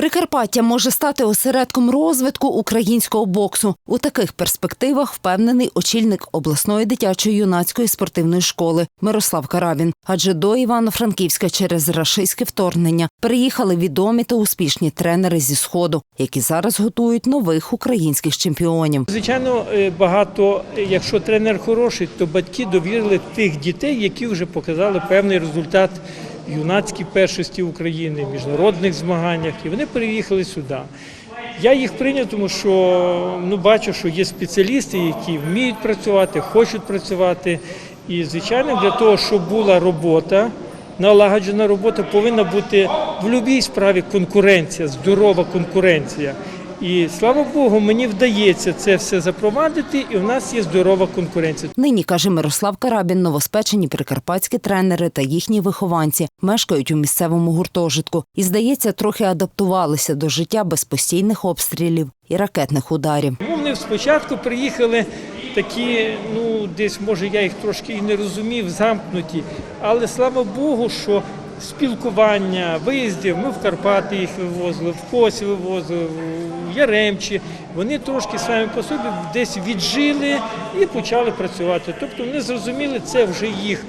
Прикарпаття може стати осередком розвитку українського боксу. У таких перспективах впевнений очільник обласної дитячої юнацької спортивної школи Мирослав Карабін. Адже до Івано-Франківська через рашистське вторгнення приїхали відомі та успішні тренери зі сходу, які зараз готують нових українських чемпіонів. Звичайно, е, багато, е, якщо тренер хороший, то батьки довірили тих дітей, які вже показали певний результат юнацькій першості України, міжнародних змаганнях, і вони переїхали сюди. Я їх прийняв, тому що ну, бачу, що є спеціалісти, які вміють працювати, хочуть працювати. І, звичайно, для того, щоб була робота, налагоджена робота, повинна бути в будь-якій справі конкуренція, здорова конкуренція. І слава Богу, мені вдається це все запровадити, і в нас є здорова конкуренція. Нині каже Мирослав Карабін, новоспечені прикарпатські тренери та їхні вихованці мешкають у місцевому гуртожитку і, здається, трохи адаптувалися до життя без постійних обстрілів і ракетних ударів. Вони спочатку приїхали такі, ну десь може я їх трошки і не розумів, замкнуті. Але слава Богу, що спілкування, виїздів, ми в Карпати їх вивозили, в Косі вивозили, в Яремчі. Вони трошки самі по собі десь віджили і почали працювати. Тобто вони зрозуміли, це вже їх.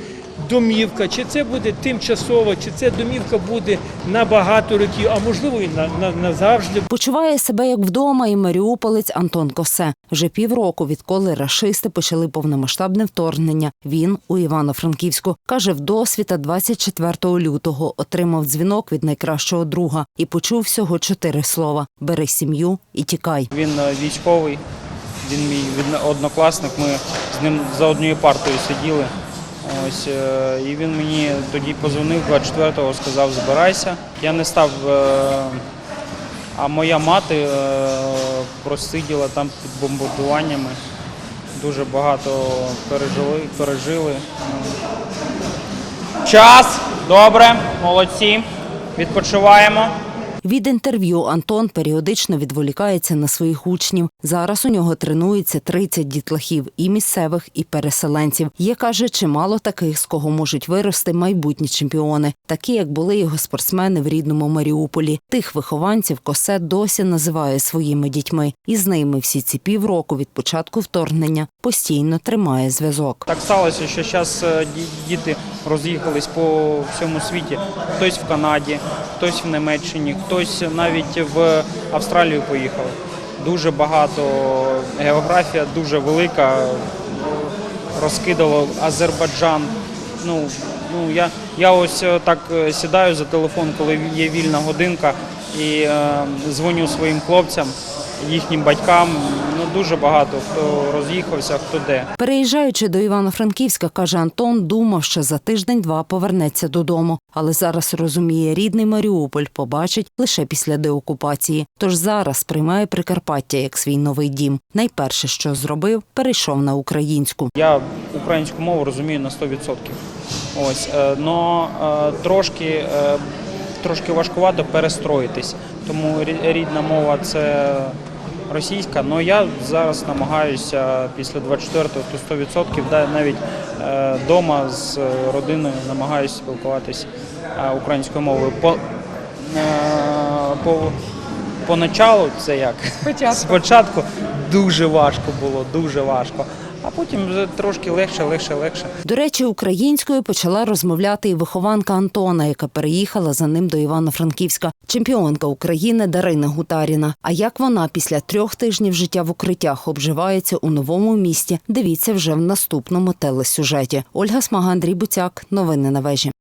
Домівка, чи це буде тимчасово, чи це домівка буде на багато років, а можливо і на, на, назавжди. Почуває себе як вдома і маріуполець Антон Косе. Вже півроку, відколи рашисти почали повномасштабне вторгнення. Він у Івано-Франківську каже, вдосвіта 24 лютого отримав дзвінок від найкращого друга і почув всього чотири слова: бери сім'ю і тікай. Він е, військовий, він мій однокласник. Ми з ним за однією партою сиділи. Ось е, і він мені тоді позвонив 24-го, сказав, збирайся. Я не став. е, А моя мати е, просиділа там під бомбардуваннями. Дуже багато пережили, пережили. Час, добре, молодці. Відпочиваємо. Від інтерв'ю Антон періодично відволікається на своїх учнів. Зараз у нього тренується 30 дітлахів і місцевих, і переселенців. Є каже, чимало таких, з кого можуть вирости майбутні чемпіони, такі як були його спортсмени в рідному Маріуполі. Тих вихованців косе досі називає своїми дітьми, і з ними всі ці півроку від початку вторгнення постійно тримає зв'язок. Так сталося, що зараз діти роз'їхались по всьому світі. Хтось в Канаді, хтось в Німеччині, хтось навіть в Австралію поїхав. Дуже багато географія дуже велика. Розкидало Азербайджан. Ну, ну я, я ось е, так е, сідаю за телефон, коли є вільна годинка, і е, дзвоню своїм хлопцям, їхнім батькам. Ну дуже багато хто роз'їхався, хто де. Переїжджаючи до Івано-Франківська, каже Антон, думав, що за тиждень-два повернеться додому. Але зараз розуміє, рідний Маріуполь побачить лише після деокупації. Тож зараз приймає Прикарпаття як свій новий дім. Найперше, що зробив, перейшов на українську. Я українську мову розумію на 100%. Ось, е, но е, трошки, е, трошки важкувато перестроїтись. Тому рі- рідна мова це російська. але я зараз намагаюся після 24-го то 100%, да, навіть вдома з родиною намагаюся спілкуватись е, українською мовою. По, е, по, поначалу це як? Спочатку. Спочатку дуже важко було, дуже важко. А потім вже трошки легше, легше, легше. До речі, українською почала розмовляти і вихованка Антона, яка переїхала за ним до Івано-Франківська, чемпіонка України Дарина Гутаріна. А як вона після трьох тижнів життя в укриттях обживається у новому місті? Дивіться вже в наступному телесюжеті. Ольга Смага, Андрій Буцяк. Новини на вежі.